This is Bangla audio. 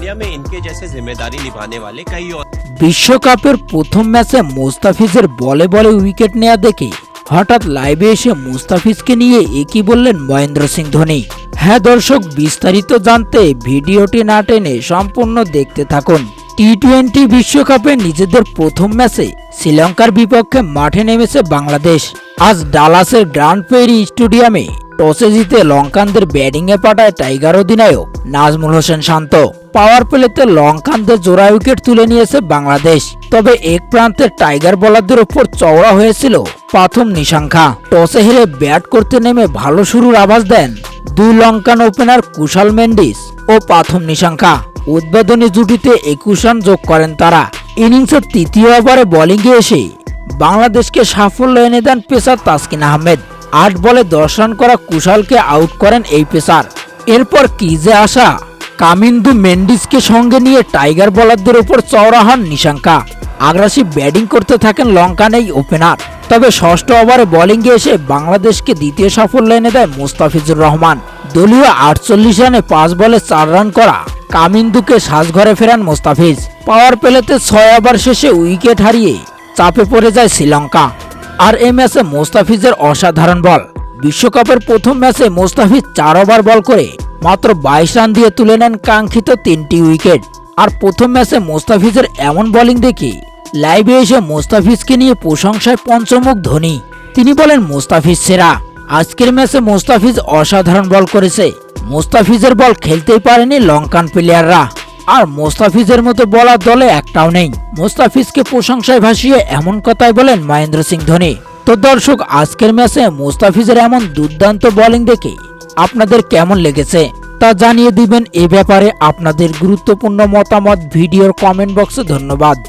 इंडिया में इनके जैसे जिम्मेदारी निभाने वाले कई और বিশ্বকাপের প্রথম ম্যাচে মোস্তাফিজের বলে বলে উইকেট নেওয়া দেখে হঠাৎ লাইভে এসে মুস্তাফিজকে নিয়ে একই বললেন মহেন্দ্র সিং ধোনি হ্যাঁ দর্শক বিস্তারিত জানতে ভিডিওটি না টেনে সম্পূর্ণ দেখতে থাকুন টি টোয়েন্টি বিশ্বকাপে নিজেদের প্রথম ম্যাচে শ্রীলঙ্কার বিপক্ষে মাঠে নেমেছে বাংলাদেশ আজ ডালাসের গ্র্যান্ড পেরি স্টেডিয়ামে টসে জিতে লঙ্কানদের ব্যাটিংয়ে পাঠায় টাইগার অধিনায়ক নাজমুল হোসেন শান্ত পাওয়ার প্লেতে লঙ্কানদের জোড়া উইকেট তুলে নিয়েছে বাংলাদেশ। তবে এক প্রান্তে টাইগার বলারদের উপর চওড়া হয়েছিল প্রথম নিশাঙ্কা। টসে হেরে ব্যাট করতে নেমে ভালো শুরুর আভাস দেন দুই লঙ্কান ওপেনার কুশাল মেন্ডিস ও প্রথম নিশাঙ্কা। উদ্বোধনী জুটিতে একুশ রান যোগ করেন তারা। ইনিংসের তৃতীয় ওভারে বোলিংয়ে এসে বাংলাদেশকে সাফল্য এনে দেন পেসার তাসকিন আহমেদ। আট বলে দশ রান করা কুশালকে আউট করেন এই পেসার। এরপর ক্রিজে আসা কামিন্দু মেন্ডিসকে সঙ্গে নিয়ে টাইগার বলারদের ওপর চওড়া হন নিশাঙ্কা। আগ্রাসী ব্যাটিং করতে থাকেন লঙ্কান এই ওপেনার। তবে ষষ্ঠ ওভারে বোলিংয়ে এসে বাংলাদেশকে দ্বিতীয় সাফল্য এনে দেয় মুস্তাফিজুর রহমান। দলীয় আটচল্লিশ রানে পাঁচ বলে চার রান করা কামিন্দুকে সাজঘরে ফেরান মোস্তাফিজ। পাওয়ার প্লেতে ছয় ওভার শেষে উইকেট হারিয়ে চাপে পড়ে যায় শ্রীলঙ্কা। আর এ ম্যাচে মোস্তাফিজের অসাধারণ বল। বিশ্বকাপের প্রথম ম্যাচে মোস্তাফিজ চার ওভার বল করে মাত্র বাইশ রান দিয়ে তুলে নেন কাঙ্ক্ষিত তিনটি উইকেট। আর প্রথম ম্যাচে মোস্তাফিজের এমন বোলিং দেখে লাইভে এসে মোস্তাফিজকে নিয়ে প্রশংসায় পঞ্চমুখ ধোনি। তিনি বলেন, মোস্তাফিজ সেরা। আজকের ম্যাচে মোস্তাফিজ অসাধারণ বল করেছে। মোস্তাফিজের বল খেলতেই পারেনি লঙ্কান প্লেয়াররা। আর মোস্তাফিজের মতো বলার দলে একটাও নেই। মোস্তাফিজকে প্রশংসায় ভাসিয়ে এমন কথাই বলেন মহেন্দ্র সিং ধোনি। তো দর্শক, আজকের ম্যাচে মোস্তাফিজের এমন দুর্দান্ত বোলিং দেখে আপনাদের কেমন লেগেছে তা জানিয়ে দিবেন এ ব্যাপারে আপনাদের গুরুত্বপূর্ণ মতামত ভিডিওর কমেন্ট বক্সে ধন্যবাদ।